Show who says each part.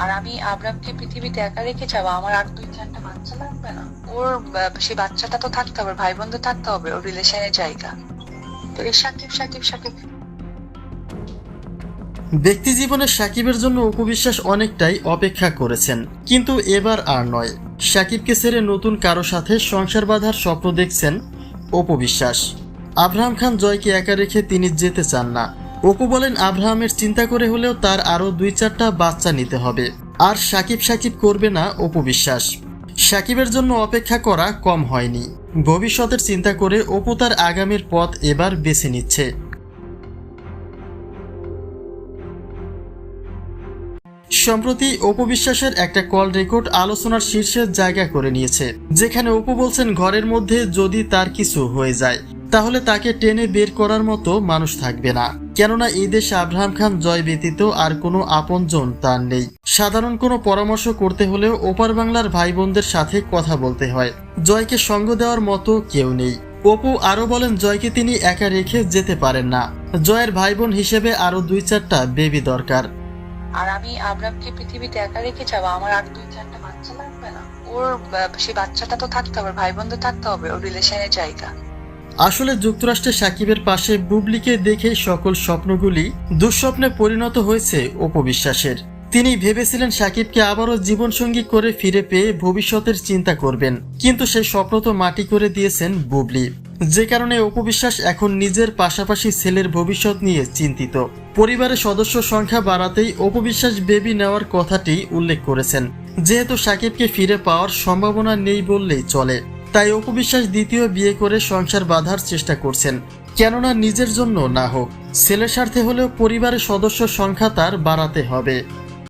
Speaker 1: আর আমি আব্রামকে পৃথিবীতে একা রেখে যাব। আমার আর দুই চারটা বাচ্চা লাগবে না। ওর সেই বাচ্চাটা তো থাকতে হবে ভাই বোন তো থাকতে হবে, ওর রিলেশনের জায়গা। তো এই সাকিব সাকিব সাকিব
Speaker 2: ব্যক্তি জীবনে সাকিবের জন্য উপবিশ্বাস অনেকটাই অপেক্ষা করেছেন, কিন্তু এবার আর নয়। সাকিবকে ছেড়ে নতুন কারও সাথে সংসার বাঁধার স্বপ্ন দেখছেন অপবিশ্বাস। আব্রাহাম খান জয়কে একা রেখে তিনি যেতে চান না। অপু বলেন, আব্রাহামের চিন্তা করে হলেও তার আরও দুই চারটা বাচ্চা নিতে হবে। আর সাকিব সাকিব করবে না অপবিশ্বাস সাকিবের জন্য অপেক্ষা করা কম হয়নি। ভবিষ্যতের চিন্তা করে অপু তার আগামীর পথ এবার বেছে নিচ্ছে। সম্প্রতি অপবিশ্বাসের একটা কল রেকর্ড আলোচনার শীর্ষে জায়গা করে নিয়েছে, যেখানে অপু বলছেন, ঘরের মধ্যে যদি তার কিছু হয়ে যায় তাহলে তাকে টেনে বের করার মতো মানুষ থাকবে না। কেননা এই দেশে আব্রাহাম খান জয় ব্যতীত আর কোনো আপনজন তার নেই। সাধারণ কোনো পরামর্শ করতে হলেও ওপার বাংলার ভাই বোনদের সাথে কথা বলতে হয়। জয়কে সঙ্গ দেওয়ার মতো কেউ নেই। অপু আরও বলেন, জয়কে তিনি একা রেখে যেতে পারেন না। জয়ের ভাই বোন হিসেবে আরও দুই চারটা বেবি দরকার।
Speaker 1: আর আমি আব্রামকে পৃথিবীতে একা রেখে যাব, আমার আর দুই চারটা বাচ্চা লাগবে না। ওর সেই বাচ্চাটা তো থাকতে হবে ভাই বোন তো থাকতে হবে, ওর রিলেশনের জায়গা।
Speaker 2: আসলে যুক্তরাষ্ট্রে সাকিবের পাশে বুবলিকে দেখে সকল স্বপ্নগুলি দুঃস্বপ্নে পরিণত হয়েছে অপবিশ্বাসের। তিনি ভেবেছিলেন সাকিবকে আবারও জীবনসঙ্গী করে ফিরে পেয়ে ভবিষ্যতের চিন্তা করবেন। কিন্তু সেই স্বপ্ন তো মাটি করে দিয়েছেন বুবলি। যে কারণে অপবিশ্বাস এখন নিজের পাশাপাশি ছেলের ভবিষ্যৎ নিয়ে চিন্তিত। পরিবারের সদস্য সংখ্যা বাড়াতেই অপবিশ্বাস বেবি নেওয়ার কথাটি উল্লেখ করেছেন। যেহেতু সাকিবকে ফিরে পাওয়ার সম্ভাবনা নেই বললেই চলে। তাই অপু বিশ্বাস দ্বিতীয় বিয়ে করে সংসার বাঁধার চেষ্টা করছেন। কেননা নিজের জন্য না হোক ছেলে স্বার্থে হলেও পরিবারের সদস্য সংখ্যা তার বাড়াতে হবে।